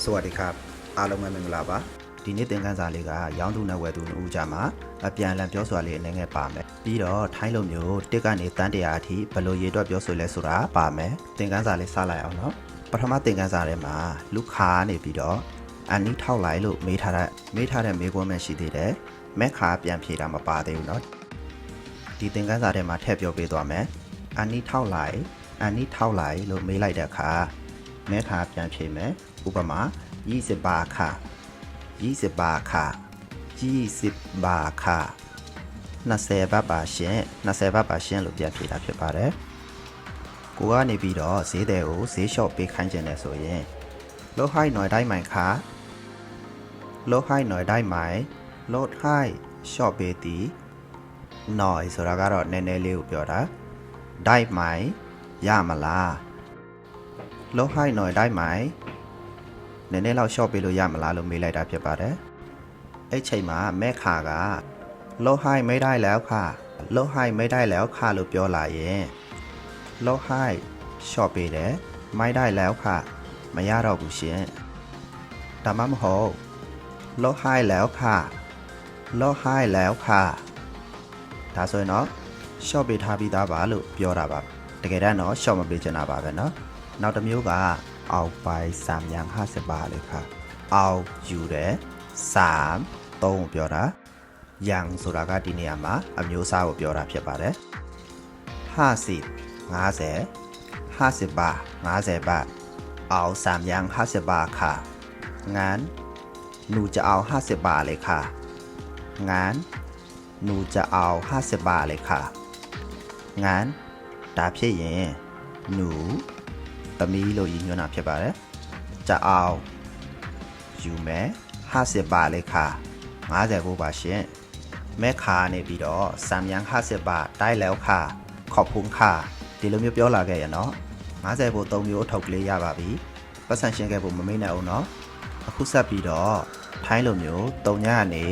။ဆိုပါဒီခါအားလုံးပဲမင်္ဂလာပါ။ဒီနေ့သင်ခန်းစာလေးကရောင်းသူနဲ့ဝယ်သူနှစ်ဦးကြားမှာအပြန်အလှန်ပြောဆိုတာလေးအနေနဲ့ပါမယ်။ပြီးတော့ထိုင်းလိုမျိုးတစ်ကနေတန်းတရာအထိဘယ်လိုရေတွက်ပြောဆိုလဲဆိုတာပါမယ်။သင်ခန်းစာလေးစလိုက်အောင်နော်။ပထမသင်ခန်းစာထဲမှာလူခါနေပြီးတော့အန်နီထောက်လိုက်လို့မေးထားတဲ့မေးထားတဲ့မေးခွန်းမှရှိသေးတယ်။မက်ခါပြန်ဖြေတာမပါသေးဘူးနော်။ဒီသင်ခန်းစာထဲမှာထည့်ပြောပေးသွားမယ်။အန်နီထောက်လိုက်အန်နီထောက်လိုက်လို့မေးလိုက်တဲ့အခါမဲခါပြန်ဖြေမယ်။ ဥပမာ20บาทค่ะ20บาทค่ะ20บาทค่ะ20ဘတ်ပါရှင်20ဘတ်ပါရှင်လို့ပြန်ဖြေတာဖြစ်ပါတယ်ကိုကနေပြီးတော့ဈေးတယ်ကိုဈေးလျှော့ပေးခိုင်းခြင်းနဲ့ဆိုရင်လောဟိုင်းหน่อยได้ไหมคะလောဟိုင်းหน่อยได้ไหมလောဟိုင်းလျှော့ပေးသည်หน่อยဆိုတာကတော့နည်းနည်းလေးကိုပြောတာได้ไหมရမလား လောဟိုင်းหน่อยได้ไหม နည်းနည်းလောက်ရှော့ပေးလို့ရမလားလို့မေးလိုက်တာဖြစ်ပါတယ်အဲ့ချိန်မှာမဲခါကလောဟိုင်းไม่ได้แล้วค่ะလောဟိုင်းไม่ได้แล้วค่ะလို့ပြောလာရင်လောဟိုင်းရှော့ပေးတယ်ไม่ได้แล้วค่ะမရတော့ဘူးရှင်ဒါမှမဟုတ်လောဟိုင်းแล้วค่ะလောဟိုင်းแล้วค่ะဒါဆိုရင်တော့ရှော့ပေးထားပြီးသားပါလို့ပြောတာပါတကယ်တမ်းတော့ရှော့မပေးချင်တာပါပဲเนาะ နောက်တစ်မျိုးက အောက်ပိုင်းစမ်ယန်50ပါလေခါအောက်ယူတယ်စမ်သုံးကိုပြောတာယန်ဆိုတာကဒီနေရာမှာအမျိုးအစားကိုပြောတာဖြစ်ပါတယ်50 50 50บาท50บาทเอาสามอย่าง50บาทค่ะงั้นหนูจะเอา50บาทเลยค่ะงั้นหนูจะเอา50บาทเลยค่ะงั้นဒါဖြစ်ရင်หนู သမီးလို့ရည်ညွှန်းတာဖြစ်ပါတယ်။တအောင်ယူမယ်ဟာစစ်ပါလေခါ59ပါရှင်။မဲခါနေပြီးတော့စံမြန်ဟာစစ်ပါတိုက်လဲခါခေါဖုန်ခါဒီလိုမျိုးပြောလာခဲ့ရနော်။50ဖို့3မျိုးထုတ်ကလေးရပါပြီ။ပတ်စံရှင်းခဲ့ဖို့မမေ့နိုင်အောင်နော်။အခုဆက်ပြီးတော့ထိုင်းလိုမျိုးတုံညကနေ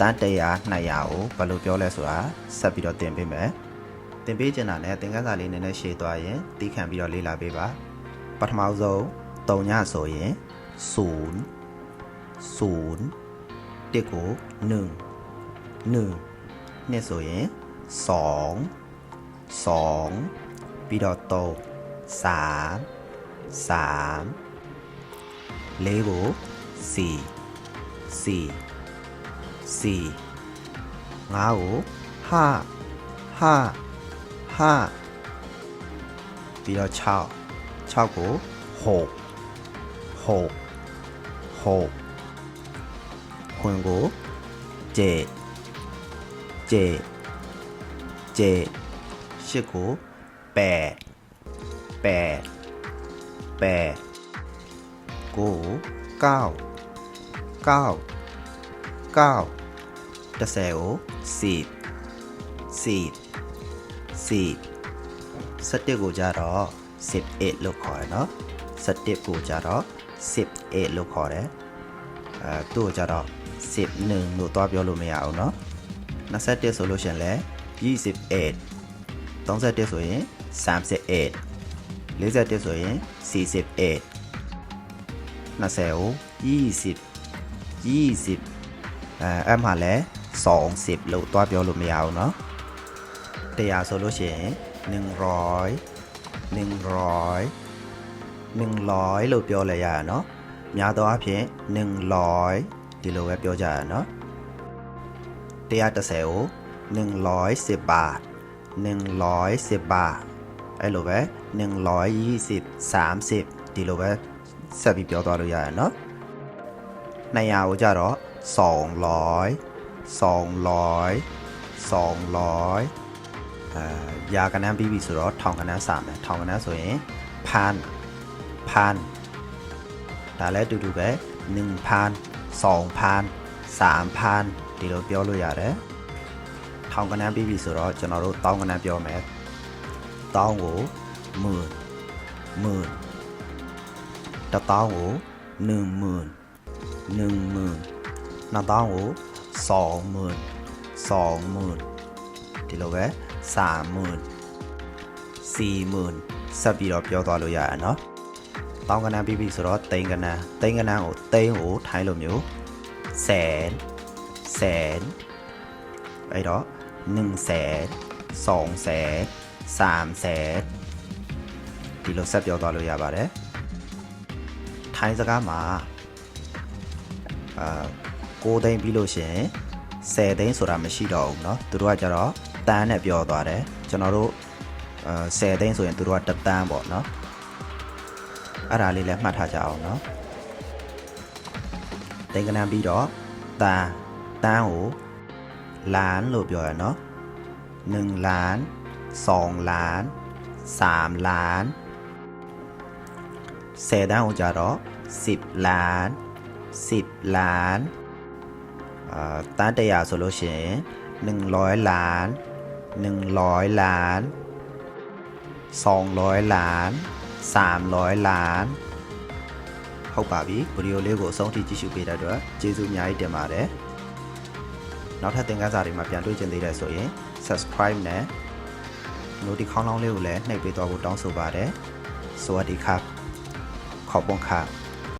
တန်းတရား200ကိုဘယ်လိုပြောလဲဆိုတာဆက်ပြီးတော့တင်ပေးမယ်။တင်ပေးချင်တာနဲ့သင်ခန်းစာလေးနည်းနည်းရှေ့သွားရင်တီးခံပြီးတော့လေ့လာပေးပါ။ ပထမဆုံး3ညဆိုရင်0 0တစ်ကို1 1နှစ်ဆိုရင်2 2ပြီးတော့3 3 3လေးကို4 4 4ငါးကိုဟာဟာဟာပြီးတော့6 6ကို6 6 6ခွင်ကိုကျေကျေကျေရှစ်ကိုပဲပဲပဲကိုကောက်ကောက်ကောက်တစ်ဆယ်ကိုစီစီစီစက်တစ်ကိုကြတော့ 11လို့ခေါ်တယ်เนาะ11ကိုကြတော့18လို့ခေါ်တယ်အဲသူ့ကိုကြတော့11လို့တွားပြောလို့မရအောင်เนาะ21ဆိုလို့ရှရင်လဲ28 31ဆိုရင်38 41ဆိုရင်48 20ကို20 20အဲအဲ့မှာလဲ20လို့တွားပြောလို့မရအောင်เนาะ100ဆိုလို့ရှိရင်100 100 100လို့ပြောလဲရရနော်များသောအားဖြင့်100ဒီလိုပဲပြောကြရနော်130ကို110บาท110บาทအဲ့လိုပဲ120 30ဒီလိုပဲဆက်ပြီးပြောသွားလို့ရရနော်200ကိုကြတော့200 200 200 အဲရာကနန်းပြီးပြီဆိုတော့ထောင်ကနန်းစာမယ်ထောင်ကနန်းဆိုရင်ဖန်ဖန်ဒါလည်းတူတူပဲ1ဖန်2ဖန်3ဖန်ဒီလိုပြောလို့ရတယ်ထောင်ကနန်းပြီးပြီဆိုတော့ကျွန်တော်တို့တောင်းကနန်းပြောမယ်တောင်းကိုမွန်းမွန်းတတောင်းကို1မွန်း1မွန်းနှစ်တောင်းကို2မွန်း2မွန်းဒီလိုပဲ มื่น2หมื่นဒီလိုပဲ30,000 40,000ဆက်ပြီးတော့ပြောသွားလို့ရရနော် တောင်းကနန်းပြီးပြီဆိုတော့တိန်ကနန်းတိန်ကနန်းကိုတိန်ကိုထိုင်းလိုမျိုးဆယ်ဆယ်အဲ့တော့1ဆယ်2ဆယ်3ဆယ်ဒီလိုဆက်ပြောသွားလို့ရပါတယ်ထိုင်းစကားမှာအာ6သိန်းပြီးလို့ရှရင်10သိန်းဆိုတာမရှိတော့ဘူးเนาะသူတို့ကကြတော့ တန်းနဲ့ပြောသွားတယ်ကျွန်တော်တို့အာ10သိန်းဆိုရင်သူတို့ကတတန်းပေါ့เนาะ အဲ့ဒါလေးလည်းမှတ်ထားကြအောင်เนาะတင်ကနံပြီးတော့တန်တန်းကိုလานလို့ပြောရเนาะ1ล้าน2ล้าน3ล้าน10တန်းကိုကြတော့10ล้าน10ล้านအာတန်းတရာဆိုလို့ရှိရင်100ล้าน 100 ล้าน 200 ล้าน 300 ล้านဟုတ်ပါပြီဗီဒီယိုလေးကိုအဆုံးထိကြည့်ရှုပေးတဲ့အတွက်ကျေးဇူးအများကြီးတင်ပါတယ်နောက်ထပ်သင်ခန်းစာတွေမှာပြန်တွေ့ကြသေးတယ်ဆိုရင် subscribe နဲ့ notification ခေါင်းလောင်းလေးကိုလည်းနှိပ်ပေးသွားဖို့တောင်းဆိုပါတယ်สวัสดีครับ ขอบคุณครับ